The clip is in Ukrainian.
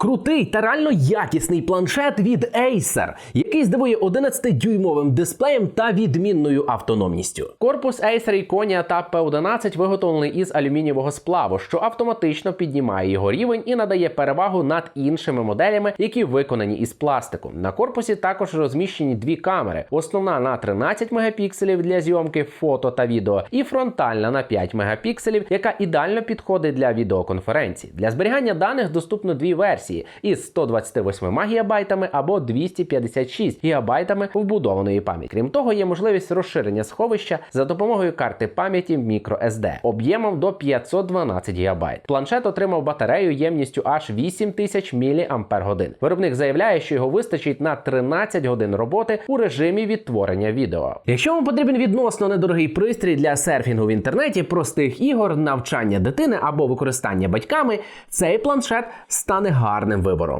Крутий та реально якісний планшет від Acer, який здивує 11-дюймовим дисплеєм та відмінною автономністю. Корпус Acer Iconia Tab P11 виготовлений із алюмінієвого сплаву, що автоматично піднімає його рівень і надає перевагу над іншими моделями, які виконані із пластику. На корпусі також розміщені дві камери: основна на 13 мегапікселів для зйомки фото та відео, і фронтальна на 5 мегапікселів, яка ідеально підходить для відеоконференцій. Для зберігання даних доступно дві версії із 128 ГБ або 256 ГБ вбудованої пам'яті. Крім того, є можливість розширення сховища за допомогою карти пам'яті microSD об'ємом до 512 ГБ. Планшет отримав батарею ємністю аж 8000 мАч. Виробник заявляє, що його вистачить на 13 годин роботи у режимі відтворення відео. Якщо вам потрібен відносно недорогий пристрій для серфінгу в інтернеті, простих ігор, навчання дитини або використання батьками, цей планшет стане гарним вибором.